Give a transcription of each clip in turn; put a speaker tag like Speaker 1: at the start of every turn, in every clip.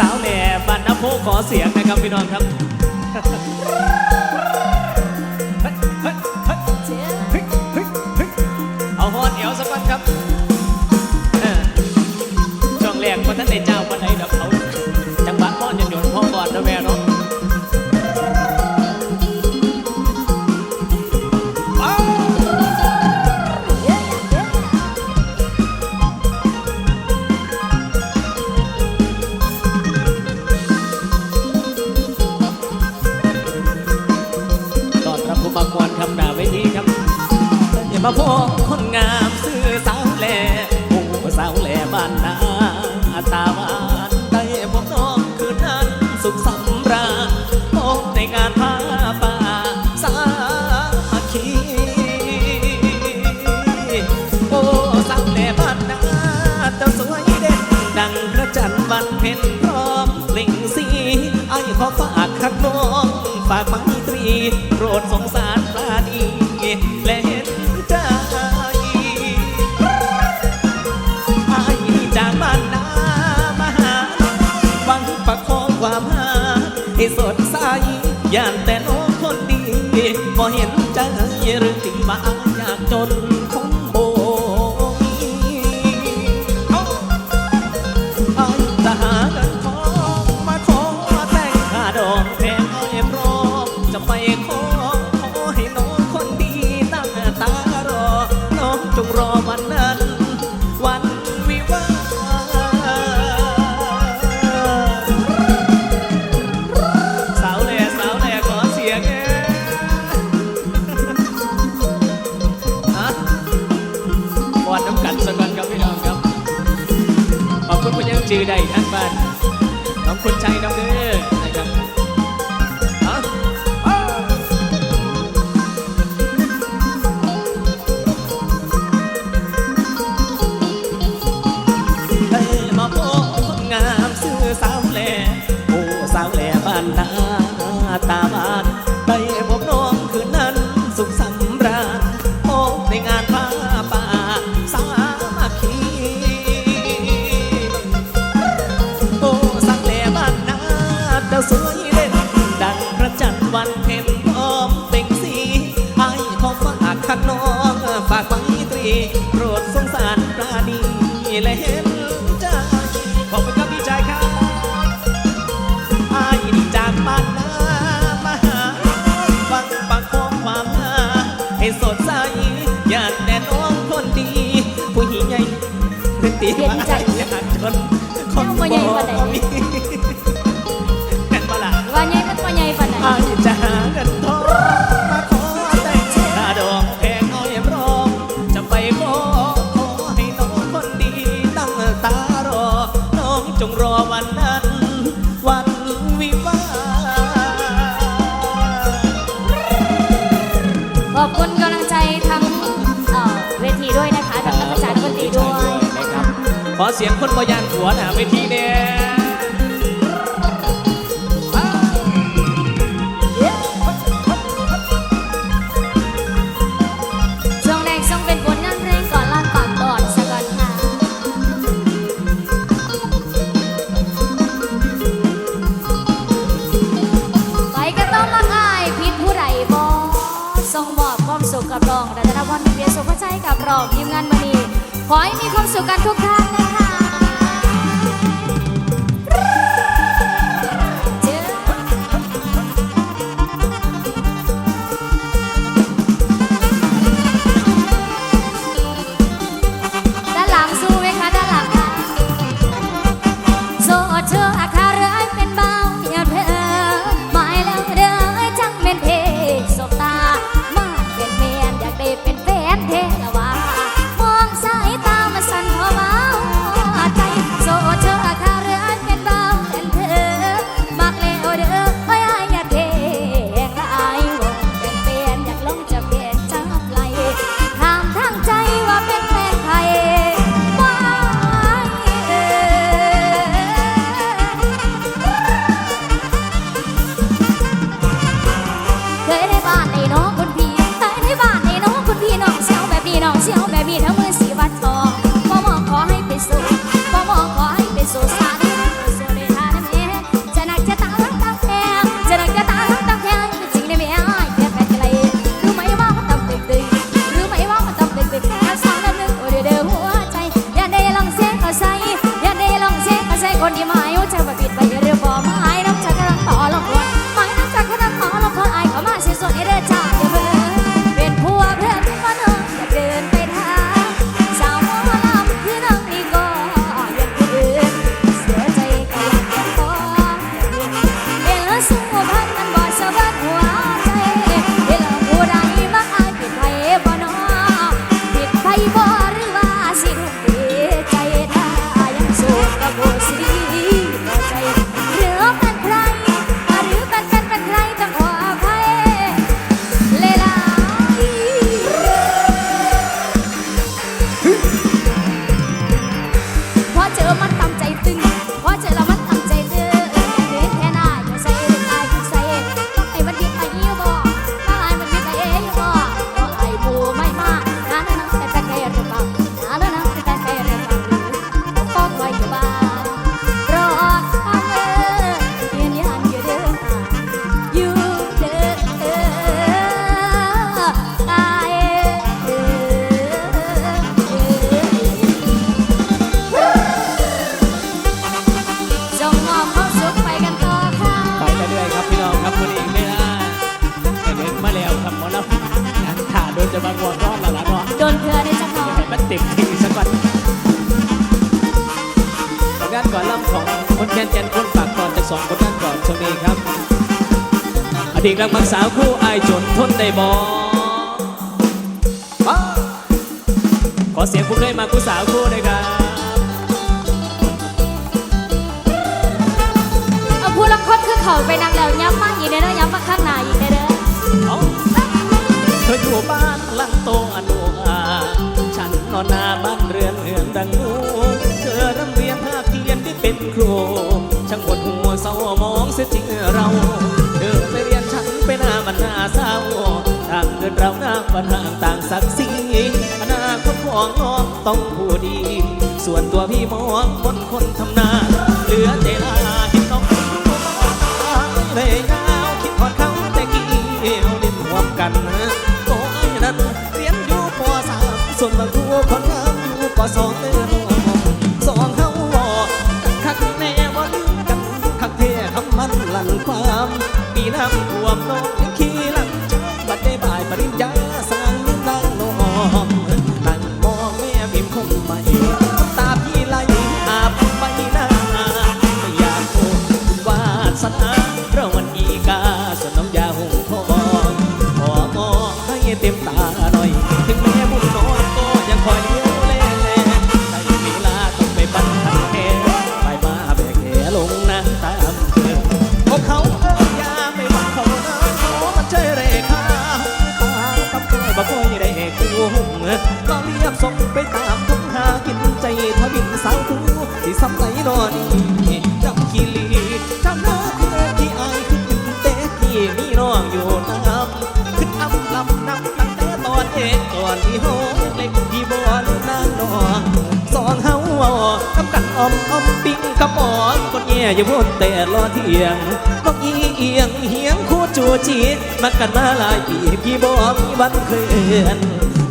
Speaker 1: สาวแหล่บ้านน้ำโพขอเสียงนะครับพี่น้องครับากไมตรีโปรดสงสารปราดีและเห็นใจอากบ้านนามาหาหวังประคองความหาให้สดใสย่านแต่น้องคนดีพอเห็นใจหรือถึงบ้าอยากจน ชื่อได้ทั้งบ้านน้องคุณชัยน้องเด้อนะครัเอ้มาพบงามซื้อสาวแหล่โอ้สาวแหล่บ้านนาตาบ้าน โปรดสงสารปราณีและเห็นใจขอบคุณครับพี่ชายครับอายนี่จากบ้านามาหาฟังปักข้อความหาให้สด ขอเสียงคนบอยานหัวหน้าเวทีแน่
Speaker 2: ช่วงแรกช่วงเป็นผลงานเพลงก่อนลาก่อนก่อนสะก่อนค่ะ ไปก็ต้องรักอายพิษผู้ใดบอส่งบอกความสุขกับรองรัตนพรมีเบียสุขใจกับรองทีมงานวันนี้ขอให้มีความสุขกัน
Speaker 1: ทุกท่านนะ ดีตรักมักสาวคู่อายจนทนได้บ่อ้าวขอเสียงผู้เคยมาคู่สาวคู่เลยครับ
Speaker 2: เอาผู้ลังคนคือเขาไปนางแล้วย้ำมาอีกเด้อย้ำมาข้างหน้าอีกเด้อ
Speaker 1: เอาเธออยู่บ้านหลังโตอนุอาฉันนอนหน้าบ้านเรือน นางต่างศักดิ์ศรีอนาคตของน้องต้องผู้ดี ส่วนตัวพี่มองคนคนทำ สาวคูที่ซ้ำไหนนอนนี่จำขี้ลีจำหน้าคือที่อายคือเต้ที่มีน้องอยู่น้ำขึ้นอำลำนำตั้งแต่ตอนเอกก่อนที่โหเล็กที่บ่อนนางนองสองเฮาทำกันอมอมปิ้งกับหมอนคนแย่อย่าพูดแต่รอเที่ยงต้องอีเอียงเหียงคู่จูจีมากันมาหลายปีพี่บ่มีวันเคลื่อน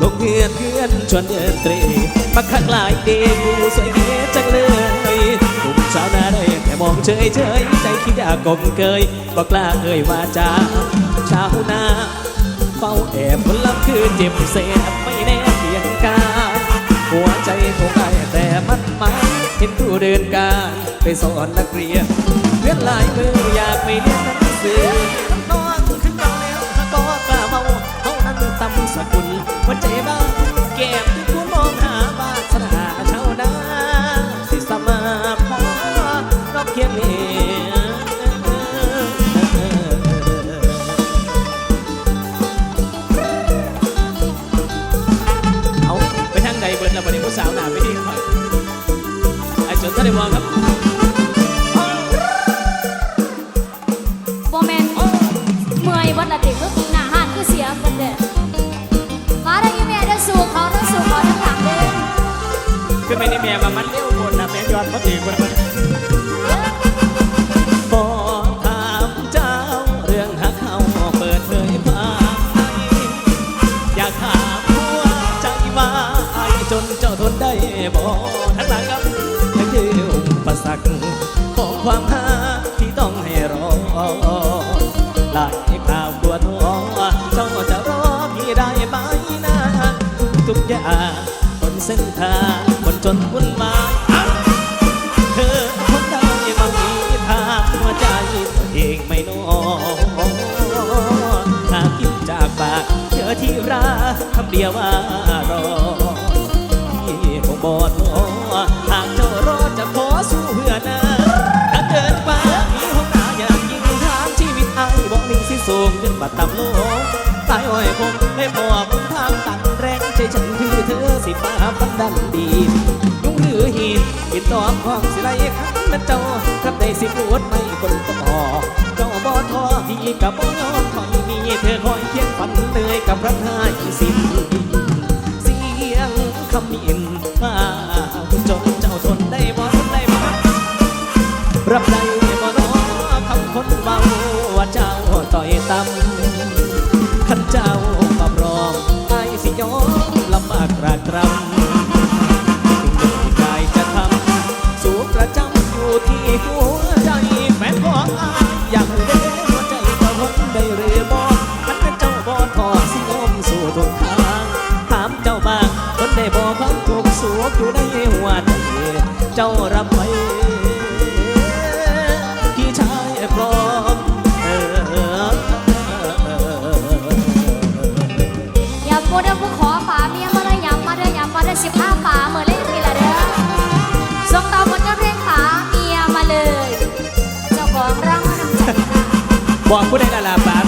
Speaker 1: ลงเพื่อนเพื่อนชวนเดินเตร มาข้างหลายเดกูสวยเก๋จังเลยกลุ่มสาวนาได้แต่มองเฉยเฉยใจคิดอยากกลมเกยบอกล้าเอ่ยว่าจาชาวนาเฝ้าแอบคนลับคือเจ็บเสียไม่แน่เพียงกายหัวใจคงได้แต่มันมาเห็นผู้เดินการไปสอนนักเรียนเพื่อนหลายมืออยากไปเรียนหนังสือน้องขึ้นเบาแล้วก็กล้าเมาเท่านั้นตำสกุลหัวใจบ้าแก้ม คียงนี้เอาไปทางใดเบิดแล้ววันนี้ผู้สาวหนาไปที่คอยไอ้จนท่านได้มองครับ
Speaker 2: โมเมนต์เมื่อยวันละติคือหน้าห้านคือเสียกันเด้อมาได้ยี่แม่เด้อสู่เขาเด้อสู่เขาทั้งหลังเด้อ
Speaker 1: คือไม่ได้แม่มามันเลี้ยวคนนะแม่ย้อนมาตีคนน จนเจ้าทนได้บอกของความหาที่ต้องให้รอหลายข่าวตัวท้อเจ้าจะรอพี่ได้ไหมนะทุกอย่างบนเส้นทางคนจนวุ่นวายเธอคงได้มามีทางหัวใจตัวเองไม่น้อยหากยิ้มจากปากเธอที่รักคำเดียวว่า สิสูงจนบัดต่ำโลกตายอ้อยคงไม่พอบุญทางตันแรงใจฉันคือเธอสิฟ้าฟันดันดียุ่งหรือหีดกินตอบความสิไรขันมันเจ้ากับได้สิปวดไม่คนต่อเจ้าบอท้อพี่กับบ่ยอมคอยมีเธอคอยเคียงฝันเลยกับรักหายสิ้นเสียงคำมินมาำขันเจ้ามาพร้อมไอ้สิยอมลำบากรากรำถึงไม่กายจะทำสูงประจำอยู่ที่หัวใจแฟนของอายอยากเด้หัวใจเจ้าทนได้หรือบ่ขันเป็นเจ้าบ่ทอสิยอมสู่ทุกทางถามเจ้าบ้างคนได้บอกความทุกข์สุขอยู่ในหัวใจเจ้ารับไว้
Speaker 2: บอก
Speaker 1: ผู้ใดละล่ะบาปา